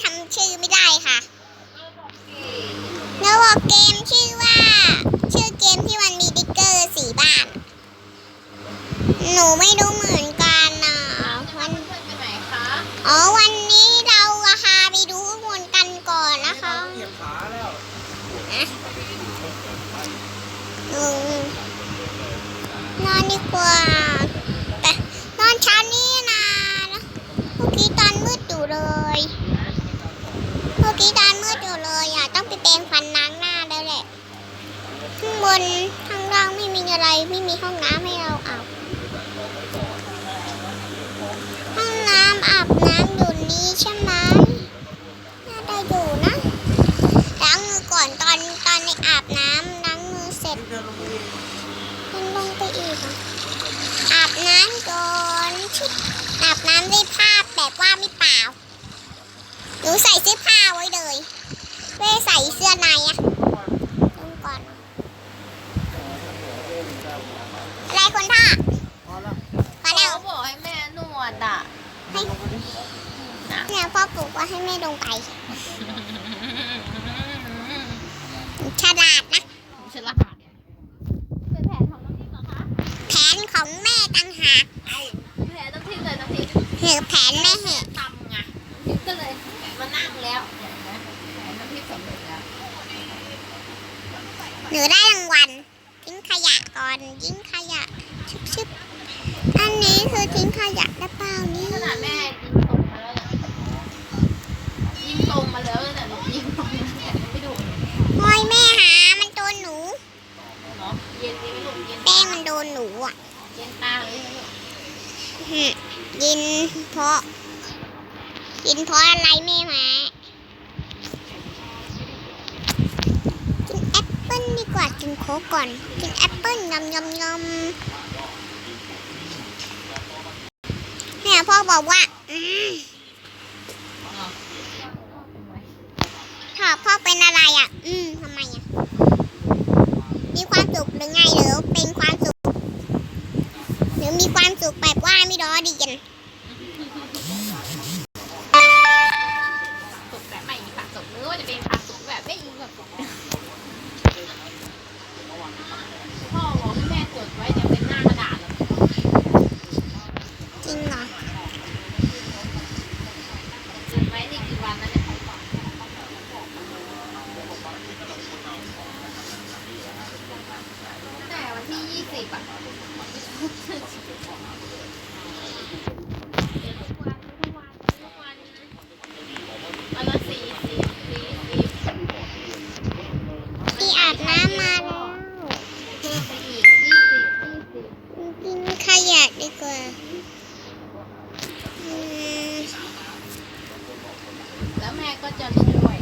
จำชื่อไม่ได้ค่ะโนบอกเกมชื่อว่า ชื่อเกมที่มันมีดิกเกอร์สีบ้าน หนูไม่รู้เหมือนกันนะวันอ๋อวันนี้เราพาไปดูข้อมูลกันก่อนนะคะเหยียบขาแล้วหนึ่งนอนดีกว่าแต่นอนเช้านี่นะเมื่อกี้ตอนมืดอยู่เลย กี้ดานเมื่อยู่เลยอะ ต้องไปแปรงฟันล้างหน้าแล้วแหละ ข้างบนข้างล่างไม่มีอะไร ไม่มีห้องน้ำให้เราอาบ ห้องน้ำอาบน้ำอยู่นี้ใช่ไหมน่าจะอยู่นะล้างมือก่อนตอนตอนในอาบน้ำล้างมือเสร็จยันลงไปอีกออาบน้ำก่อนอาบน้ำด้วยผ้าแบบว่าไม่เปล่าหนูใส่เสื้อผ้า เว้ใส่เสื้อในอะลงก่อนอะไรคนท่าพอแล้วเขาบอกให้แม่นวดอะให้เนี่ยพ่อปลูกว่าให้แม่ลงไป ฉลาดนะฉลาดแผนของแม่ตังหาแผนต้องทิ้งเลยต้องทิ้งคือแผนแม่เหตุ หนูได้รางวัลทิ้งขยะก่อนยิ้งขยะชึบชึบอันนี้คือทิ้งขยะหรือเปล่านี่ขนาดแม่ยิงตรงมาแล้วแต่หนูยิงตรงเนี่ยไม่ดุโอยแม่หา มันโดนหนูย็นไม่ดุแป้งมันโดนหนูอะเย็นตาเลยยินเพราะยินเพราะอะไรแม่หมา ดีกว่ากินโคก่อน กินแอปเปิ้ลยำยำยำเนี่ยพ่อบอกว่าถ้าพ่อเป็นอะไรอะ อืมทำไมอะ มีความสุขหรือไงหรือเป็นความสุข หรือมีความสุขแบบว่าไม่รอดีกัน แม่ก็จะเล่นด้วย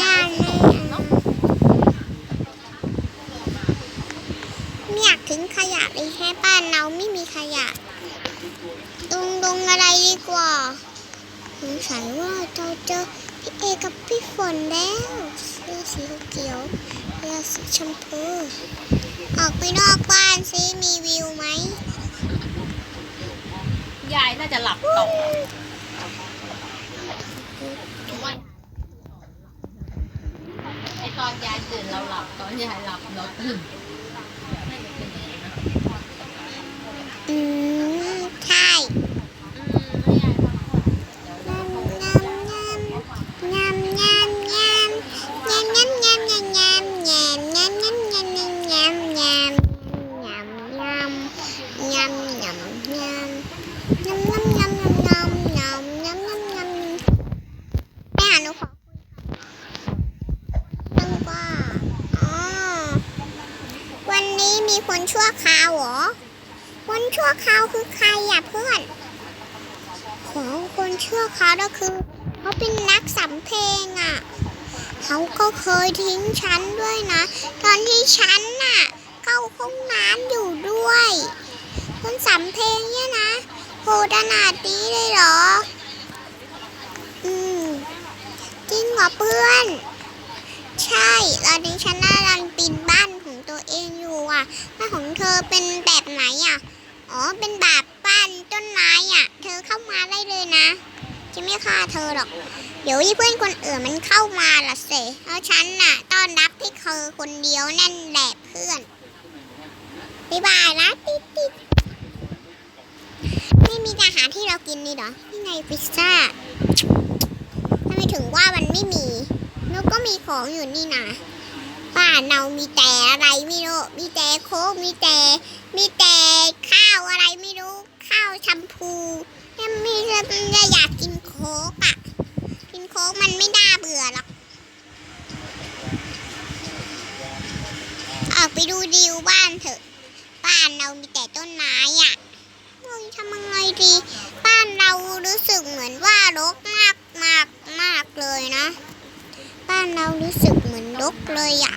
ย่าแม่ไม่อยากทิ้งขยะเลยแค่บ้านเราไม่มีขยะตรงตรงอะไรดีกว่าสงสัยว่าเราเจอพี่เอกับพี่ฝนแล้วเสื้อสีเขียวเสื้อสีชมพูออกไปนอกบ้านซิมีวิวไหมยายน่าจะหลับตก ไอตอนยายตื่นเราหลับ ตอนยายหลับเราตื่นอืม มีคนชั่วคราวเหรอ คนชั่วคราวคือใครอะเพื่อนของคนชั่วคราวก็คือเขาเป็นนักสำเพลงอะ เขาก็เคยทิ้งฉันด้วยนะ ตอนที่ฉันน่ะเข้าห้องน้ำอยู่ด้วย คนสำเพลงเนี่ยนะโหดขนาดนี้เลยเหรอ อืมจริงเหรอเพื่อน ใช่ตอนนี้ฉันน่ารันปีนบ้านของตัว เป็นแบบไหนอะ อ๋อ เป็นบาปบ้านต้นไม้อะ เธอเข้ามาได้เลยนะ จะไม่ฆ่าเธอหรอก เดี๋ยวที่เพื่อนคนอื่นมันเข้ามาละเสแล้วฉันน่ะ ต้อนรับที่เธอคนเดียวนั่นแหละเพื่อนบ๊ายบายนะติ๊ดติ๊ดไม่มีอาหารที่เรากินนี่หรอ นี่ไงพิซซ่าทำไมถึงว่ามันไม่มีแล้วก็มีของอยู่นี่นะบ้านเรามีแต่ ค้กมีแต่ มีแต่ข้าวอะไรไม่รู้ข้าวแชมพูยังมีจะอยากกินโค้กอะ กินโค้กมันไม่น่าเบื่อหรอก ออกไปดูดิวบ้านเถอะ บ้านเรามีแต่ต้นไม้อะเราทำยังไงดี บ้านเรารู้สึกเหมือนว่ารกมากมากมากเลยนะ บ้านเรารู้สึกเหมือนรกเลยอะ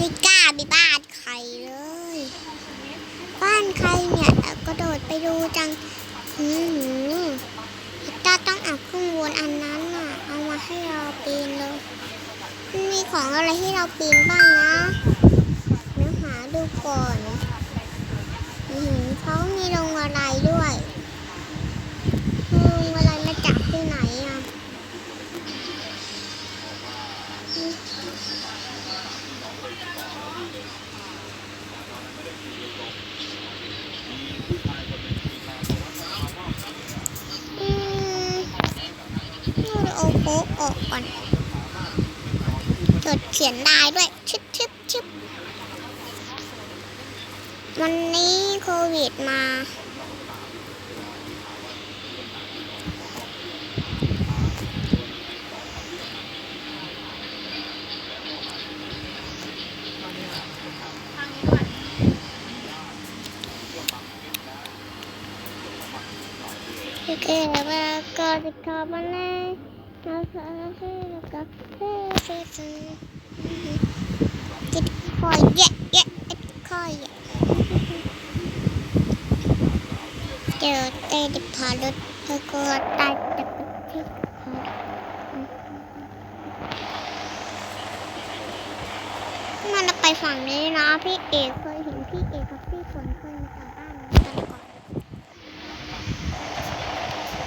ไม่กล้าไปบ้านใครเลย บ้านใครเนี่ยกระโดดไปดูจังอืมพิต้าต้องเอาเครื่องวนอันนั้นน่ะ เอามาให้เราปีนเลยมีของอะไรให้เราปีนบ้างนะเดี๋ยวหาดูก่อนอืมเขามีโรงอะไรด้วย จดเขียนได้ด้วยชึบชึบชึบวันนี้โควิดมา Oke, bakal di kapan nih? Nasa nasa nasa nasa Jadi koi ya ya koi ya. เจอเต้ดิพารุษแล้วก็ตายตะกุดที่คอมันไปฝั่งนี้นะพี่เอกเคยเห็นพี่เอกกับพี่ฝนเคยมาจากบ้านนี้กันก่อน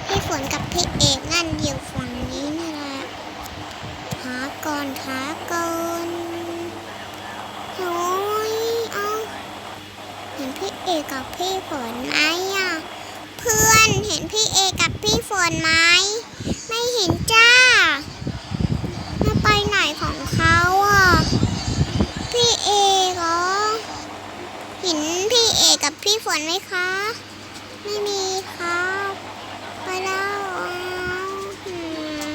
พี่ฝนกับพี่เอกนั่นอยู่ฝั่งนี้นี่แหละหาก่ อนหาก่อนโอ้ยเอาเห็นพี่เอกับพี่ฝนไหมอะ เพื่อนเห็นพี่เอกับพี่ฝนไหม ไม่เห็นจ้ามาไปไหนของเขาอะ พี่เอกเหรอ เห็นพี่เอกับพี่ฝนไหมคะ ไม่มีครับ ไปแล้วอ้าวอืม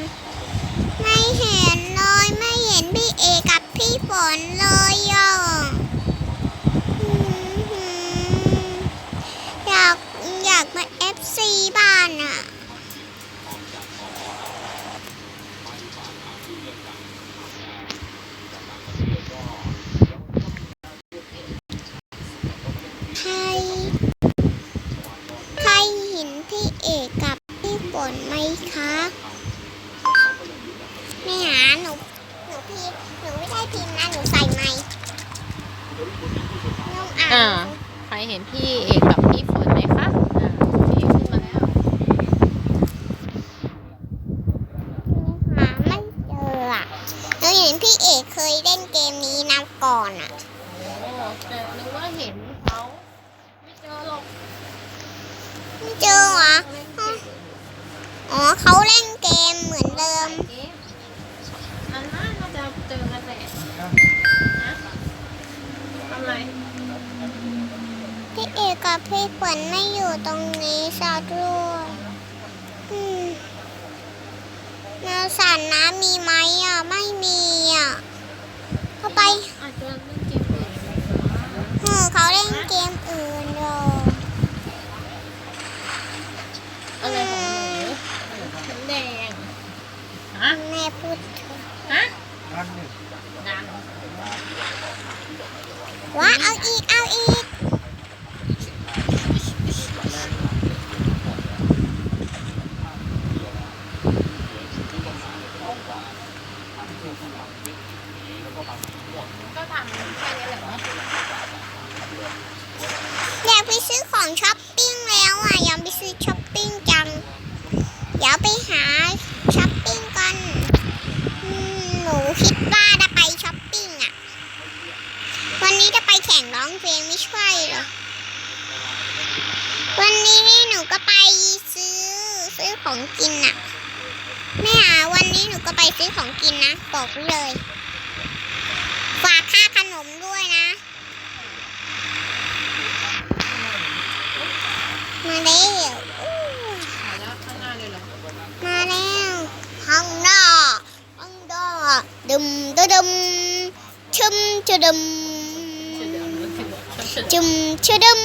ไม่เห็นเลยไม่เห็นพี่เอกับพี่ฝนเลยอะอืมอยากอยากมาเอฟซีบ้านอะ ใคร ใครเห็นพี่เอกกับพี่ฝนไหมคะไม่หาหนู หนูพีหนูไม่ใช่พิมพ์นะ หนูใส่ไม้น้ อ่า ใครเห็นพี่เอกกับพี่ฝนไหมคะอ่าพี่ขึ้นมาแล้ว หาไม่เจออะหนูเห็นพี่เอกเคยเล่นเกมนี้นะก่อนอะ โอ้แต่นึกว่าเห็นเขาไม่เจอหรอก ไม่เจอเหรอ อ๋อเขาเล่นเกมเหมือนเดิม เอ๊ะอันนั้นเราจะเจอกันแหละนะทำไร พี่เอกกับพี่ฝนไม่อยู่ตรงนี้สักด้วยอืมแนวสันน้ำมีไหมอะ ไม่มีอะ เข้าไปอาจจะเล่นเกมอื่นเออเขาเล่นเกมอื่นอยู่อะไรของหนูน้ำแดงฮะแม่พูดเถอะฮะอันหนึ่งดังว่าเอาอีก เอาอีก ก็ทำแค่นี้แหละเนาะ อยากไปซื้อของช้อปปิ้งแล้วอะอยากไปซื้อช้อปปิ้งจัง เดี๋ยวไปหาช้อปปิ้งกันอืมหนูคิดว่าจะไปช้อปปิ้งอะ วันนี้จะไปแข่งร้องเพลงไม่ใช่เหรอ วันนี้นี่หนูก็ไปซื้อซื้อของกิ น่ะ แม่หาวันนี้หนูก็ไปซื้อของกินนะ บอกเลย ฝากค่าขนมด้วยนะ มาแล้วอู้ถ่าแล้วข้างนองหน้าข้างน้าดึมดึมดึมชึมชึดึมเดี๋ยวเดี๋ยวเดี๋ยวเดี๋ยวจุมชึดึม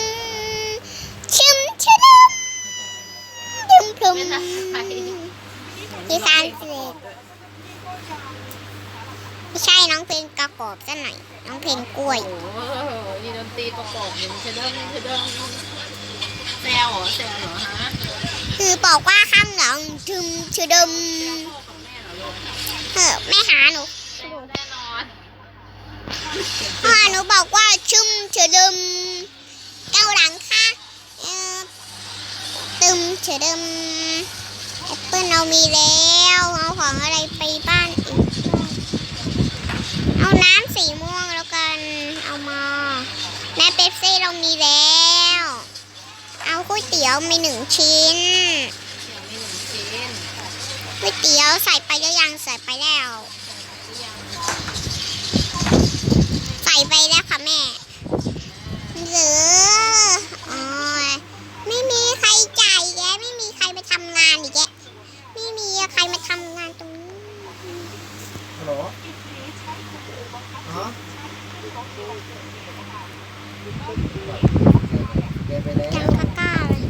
มพลุมไม่ทันใครที่สามสิบไม่ใช่น้องเพลงกระกอบซะหน่อย น้องเพลงกล้วย โอ้โหนี่ดนตรีประกอบอยู่มันจะเดิมจะเดิมแซวเหรอแซวเหรอฮะคือบอกว่าข้างหลังชุมชึดึมพ่อกับแม่เหรอลูกเออแม่หาหนูแซวแน่นอนพ่อหนูบอกว่าชุมชะดึมเก้าหลังค่ะเออตึมชะดึมแอป เปิ้ลเรามีแล้วเอาของอะไรไปบ้านอีกเอาน้ำสีม่วงแล้วกันเอามาแม่เป๊ปซี่เรามีแล้ว เอาก๋วยเตี๋ยวมีหนึ่งชิ้นเดี๋ยวมีหนึ่งชิ้นก๋วยเตี๋ยวใส่ไปล้ยังใส่ไปแล้ว ใส่ไปแล้วค่ะแม่หรืออ๋อไม่มีใครจ่ายแกไม่มีใครไปทำงานอีกแก ไม่มีใครมาทำงานตรงนี้ฮัลโหลฮะเดินไปเลยจังกะก้าเลย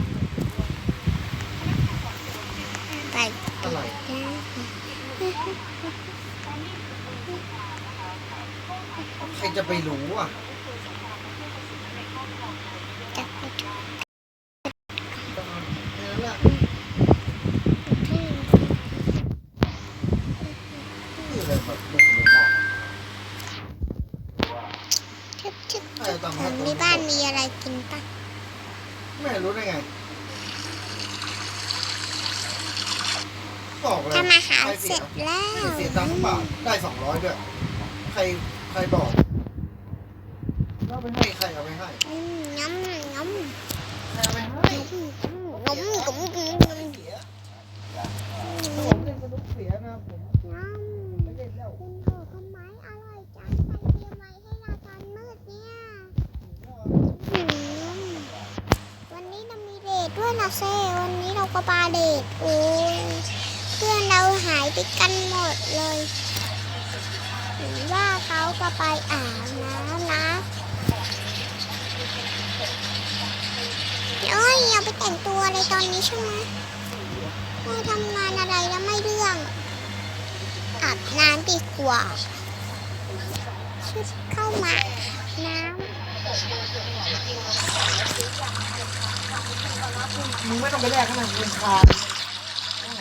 ไปอะไรใครจะไปรู้อะ จับไป นั่นแหละนี่เลยแบบเด็กเลยบอก ทึบทึบ ใครจะทำให้ ใน ตัว บ้านมีอะไรกินปะ แม่รู้ได้ไงบอกเลยทำอาหารใครเสเสีร็ยจแล้วไม่เสียตังค์เปล่าได้สองร้อยด้วย ใครใครบอกแล้วไปให้ใครเอาไปให้อืมน้ำน้ำใครเอาไปให้น้ำน้ำน้ำน้ำเสียผมเล่นสนุกเสียนะผมน้ำไม่เล่นแล้ว คุณบอกทำไมอร่อยจังใครเตรียมไว้ให้เราตอนมืดเนี่ยหืมวันนี้เรามีเดทด้วย นะเซ่วันนี้เราก็ปาเดทโอ้ยเพื่อนเราหายไปกันหมดเลยเห็นว่าเขาก็ไปอาบน้ำนะเอ้ยอย่าไปแต่งตัวอะไรตอนนี้ใช่ไหมไม่ทำงานอะไรแล้วไม่เรื่องอาบน้ำดีกว่าชุดเข้ามาน้ำ มึงไม่ต้องไปแลกขนาดเงินคาน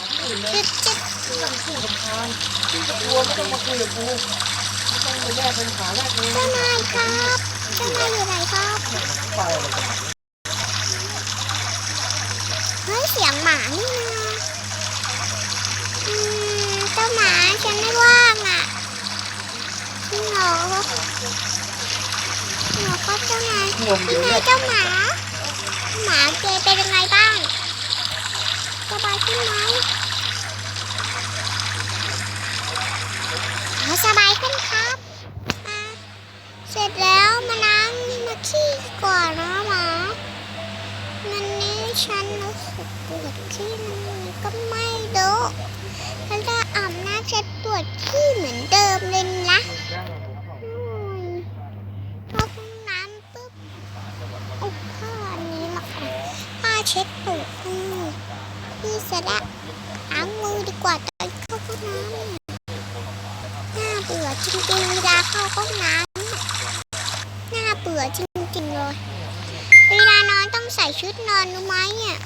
ำชุดชุดไม่ต้องพูดกับคานกลัวไม่ต้องมาคุยกับกูไม่ต้องไปแลกเป็นขาแลกเงินเจ้านายครับเจ้านายอยู่ไหนครับไปเฮ้ยเสียงหมานี่นะอืมเจ้าหมาฉันไม่ว่างอะจริงเหรอเหรอครับเจ้านายงมนี่เดี๋ยวไงเจ้าหมาาเกเป็นยังไงบ้างสบายขึ้นไหมอ๋อสบายขึ้นครับเสร็จแล้วมาล้างมาขี้ก่อนนะหมามันนี้ฉันรู้สึกปวดขี้มันก็ไม่รู้ฉันจะอาบน้ำฉันปวดขี้เหมือนเดิมเลยนะอืมเข้าห้องน้ำปุ๊บ เอาผ้าอันนี้มาก่อนผ้าเช็ดตูดอืมพี่เสร็จแล้วล้างมือดีกว่าตอนเข้าห้องน้ำน่าเบื่อจริงๆเวลาเข้าห้องน้ำน่าเบื่อจริงๆเลยเวลานอนต้องใส่ชุดนอนรู้ไหมเนี่ย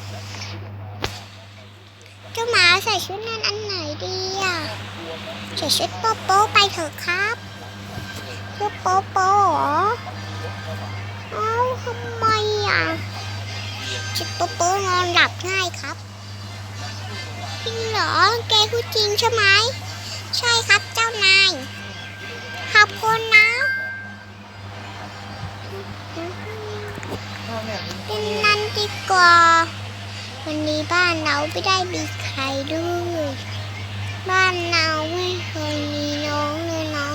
เจ้าหมาใส่ชุดนอนอันไหนดีอะใส่ชุดโป๊โป๊ไปเถอะครับชุดโป๊โป๊หรอเอ้าทำไมอะชิปโปโป้นอนหลับง่ายครับ จริงเหรอ แกพูดจริงใช่ไหม ใช่ครับเจ้านาย ขอบคุณนะเป็นนั้นดีกว่า วันนี้บ้านเราไม่ได้มีใครด้วย บ้านเราไม่เคยมีน้องเลยเนาะ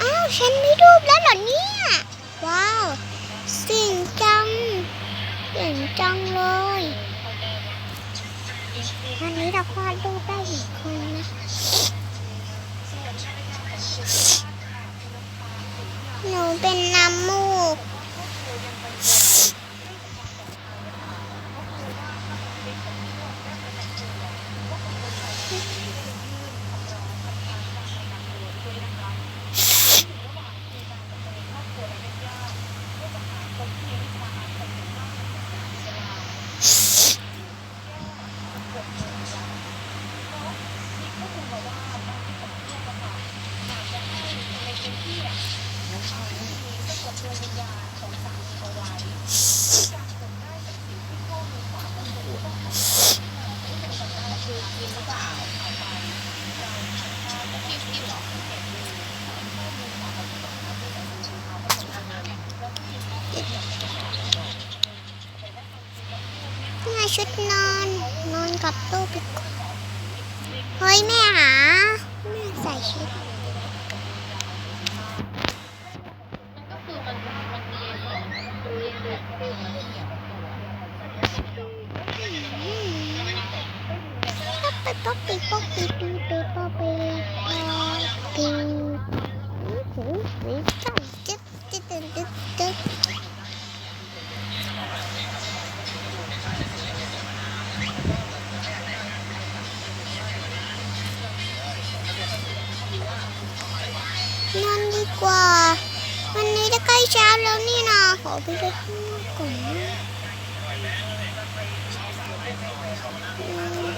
อ้าวฉันไมีรูปแล้วเหรอเนี่ย ว้าว เก่งจังเลยอันนี้เราวาดรูปได้อีกคนนะหนูเป็นน้ำมูก นี่ ชุดนอน นอนกับตู้ปิดก่อนเฮ้ยแม่หาแม่ใส่ชุดก็คือมันมันเรียนมันเรียนเลยป๊อปป๊อปปี้ป๊อปปี้ดูดูป๊อปปี้ป๊อปปี้หูหูหูจังจึ๊บจึ๊บจึ๊บจึ๊บ นะขอไปเ